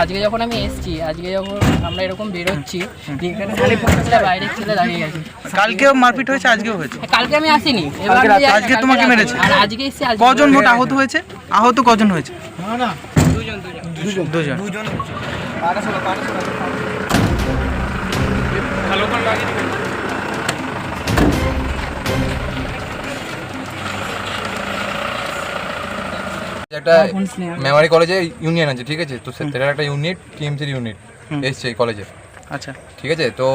আজকে যখন আমি এসেছি আজকে যখন আমরা এরকম বেরোচ্ছি এখানে খালি পুলিশরা বাইরে বাইরের ছেলে দাঁড়িয়ে গেছে। কালকেও মারপিট হয়েছে আজকেও হয়েছে? কালকে আমি আসিনি। এবার আজকে তোমাকে মেরেছে? আর আজকে এসে আজকে কজন মোট আহত হয়েছে? আহত কজন হয়েছে? না না। দুজন। দুজন। দুজন। একটা মেমারি কলেজে ইউনিয়ন আছে ঠিক আছে? তো সেটার একটা ইউনিট টিএমসির ইউনিট এসছে এই কলেজে আচ্ছা। ঠিক আছে? তো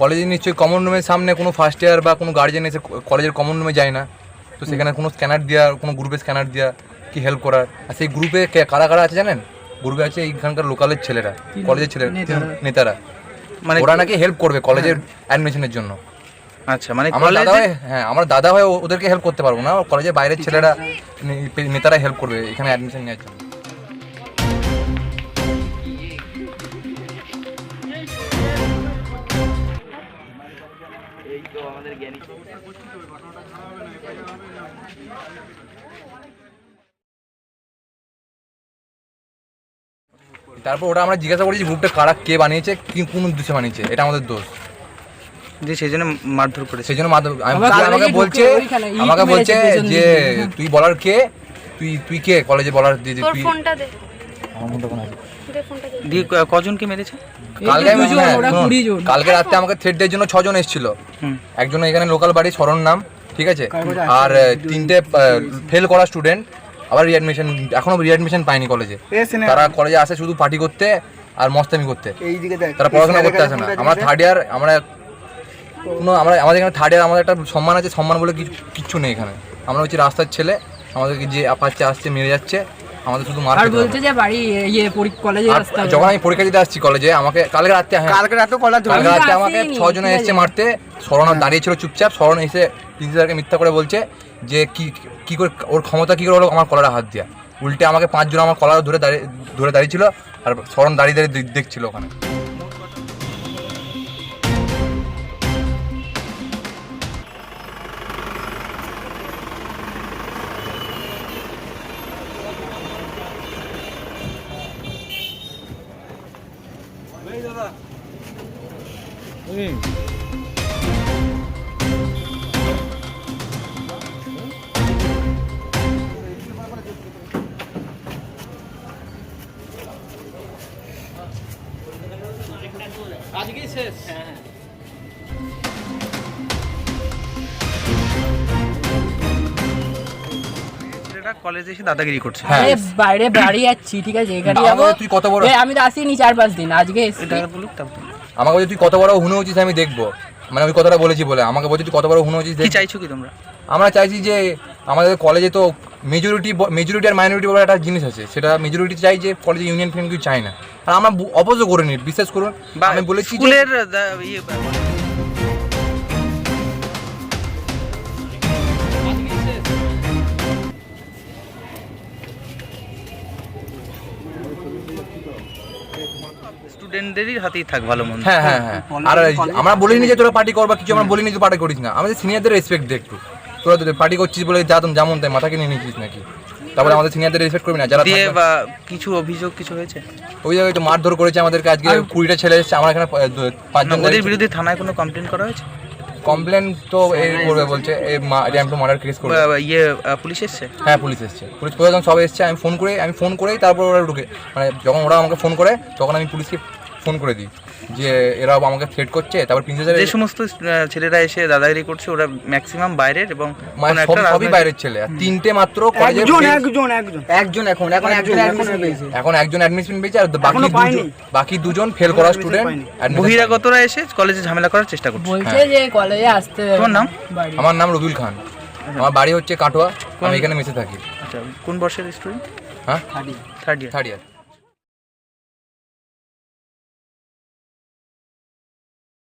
কলেজে নিশ্চয়ই কমন রুমের সামনে কোনো ফার্স্ট ইয়ার বা কোনো গার্জেন এসে কলেজের কমন রুমে যায় না। তো সেখানে কোনো স্ক্যানার দেওয়া কোনো গ্রুপে স্ক্যানার দেওয়া কি হেল্প করার আর সেই গ্রুপে কারা কারা আছে জানেন? গ্রুপে আছে এইখানকার লোকালের ছেলেরা কলেজের ছেলেরা। নেতারা? মানে ওরা নাকি হেল্প করবে কলেজের অ্যাডমিশনের জন্য। আচ্ছা মানে আমার দাদা হয়ে হ্যাঁ আমার দাদা হয়ে ওদেরকে হেল্প করতে পারব না। কলেজের বাইরের ছেলেরা নেতারা হেল্প করবে এখানে অ্যাডমিশন নেওয়ার জন্য। তারপর ওটা আমরা জিজ্ঞাসা করেছি গ্রুপটা কারা কে বানিয়েছে কি কোন উদ্দেশ্যে বানিয়েছে এটা আমাদের দোষ। যে সেই জন্য মারধর করেছে। সেই জন্য মাধব- আমাকে বলছে ঢুকে ওইখানে ইট আমাকে বলছে যে তুই বলার কে? তুই তুই কে? কলেজে বলার যে যে তুই ফোনটা দে। আমার মধ্যে কোনো আছে। দে ফোনটা দে। দিয়ে কজনকে মেরেছে? কালকে হ্যাঁ। কালকে রাতে আমাকে থ্রেড দেওয়ার জন্য ছজন এসেছিল। একজন এখানে লোকাল বাড়ি শরণ নাম ঠিক আছে? আর তিনটে ফেল করা স্টুডেন্ট আবার রিঅ্যাডমিশন এখনও রিঅ্যাডমিশন পায়নি কলেজে তারা কলেজে আসে শুধু পার্টি করতে আর মস্তামি করতে। তারা পড়াশোনা করতে আসে না। আমরা থার্ড ইয়ার আমরা কোনো আমরা আমাদের এখানে থার্ড ইয়ার আমাদের একটা সম্মান আছে সম্মান বলে কিছু কিচ্ছু নেই এখানে। আমরা হচ্ছে রাস্তার ছেলে আমাদেরকে যে আপাচ্ছে আসছে মেরে যাচ্ছে আমাদের শুধু মার আর বলছে যে বাড়ি ইয়ে কলেজে হবে। যখন আমি পরীক্ষা দিতে আসছি কলেজে আমাকে কালকে রাতে হ্যাঁ কালকে রাতে কলা কালকে রাতে আমাকে ছজন এসছে মারতে স্মরণ দাঁড়িয়ে ছিল চুপচাপ স্মরণ এসে প্রিন্সিপালকে মিথ্যা করে বলছে যে কি কি করে ওর ক্ষমতা কি করে হলো আমার কলারে হাত দিয়া। উল্টে আমাকে পাঁচজন আমার কলার ধরে দাঁড়িয়ে ধরে দাঁড়িয়ে ছিল আর স্মরণ দাঁড়িয়ে দাঁড়িয়ে দেখছিল ওখানে। ছেলেটা কলেজে এসে দাদাগিরি করছে। হ্যাঁ। আরে বাইরে বাড়ি যাচ্ছি ঠিক আছে? এখানে যাব? তুই কত বড়- আমি তো আসিনি চার পাঁচ দিন আজকে এটা বলুক তারপর। আমাকে বলছে তুই কত বড় হুনো হচ্ছিস আমি দেখব। মানে ওই কথাটা বলেছি বলে। আমাকে বলছে তুই কত বড় হুনো হচ্ছিস কি চাইছো কি তোমরা? আমরা চাইছি যে আমাদের কলেজে তো মেজরিটি মেজরিটি আর মাইনরিটি বলে একটা জিনিস আছে। সেটা মেজরিটি চাই যে কলেজে ইউনিয়ন ফিউনিয়ন কিছু চাই না। আর আমরা অপোজ করে নিই বিশ্বাস করুন। আমি বলেছি স্কুলের স্টুডেন্টদেরই হাতেই থাক ভালো মন্দ। হ্যাঁ হ্যাঁ হ্যাঁ। আর আমরা বলিনি যে তোরা পার্টি করবা কিছু আমরা বলিনি যে পার্টি করিস না। আমাদের সিনিয়রদের রেসপেক্ট দে একটু। তোরা পার্টি করছিস বলে যা যেমন তাই মাথাকে নিয়ে নিয়েছিস নাকি? তারপরে আমাদের সিনিয়রদের রেসপেক্ট করবি না। যারা দিয়ে বা কিছু অভিযোগ কিছু হয়েছে? ওই জায়গায় তো মারধর করেছে আমাদেরকে। আজকে কুড়িটা ছেলে এসেছে আমার এখানে পাঁচজন ওদের বিরুদ্ধে থানায় কোনো কমপ্লেন করা হয়েছে? কমপ্লেন তো এই করবে বলছে এই র্যাম টু মার্ডার কেস করবে ইয়ে পুলিশ এসছে? হ্যাঁ পুলিশ এসছে। পুলিশ প্রশাসন সব এসছে আমি ফোন করে আমি ফোন করেই তারপর ওরা ঢুকে। মানে যখন ওরা আমাকে ফোন করে তখন আমি পুলিশকে ফোন করে দিই। যে এরাও আমাকে থ্রেট করছে তারপর প্রিন্সেসের যে সমস্ত ছেলেরা এসে দাদাগিরি করছে ওরা ম্যাক্সিমাম বাইরের এবং মানে সবই বাইরের ছেলে। আর তিনটে মাত্র কলেজে একজন একজন একজন। একজন এখন এখন একজন admission পেয়েছে। এখন একজন অ্যাডমিশন পেয়েছে আর বাকি দুজন বাকি দুজন ফেল করা স্টুডেন্ট। বহিরাগতরা এসে কলেজে ঝামেলা করার চেষ্টা করছে। বলছে যে কলেজে আসতে তোমার নাম? আমার নাম রবিউল খান। আমার বাড়ি হচ্ছে কাটোয়া। আমি এখানে মেসে থাকি। আচ্ছা কোন বর্ষের স্টুডেন্ট হ্যাঁ? Third year third year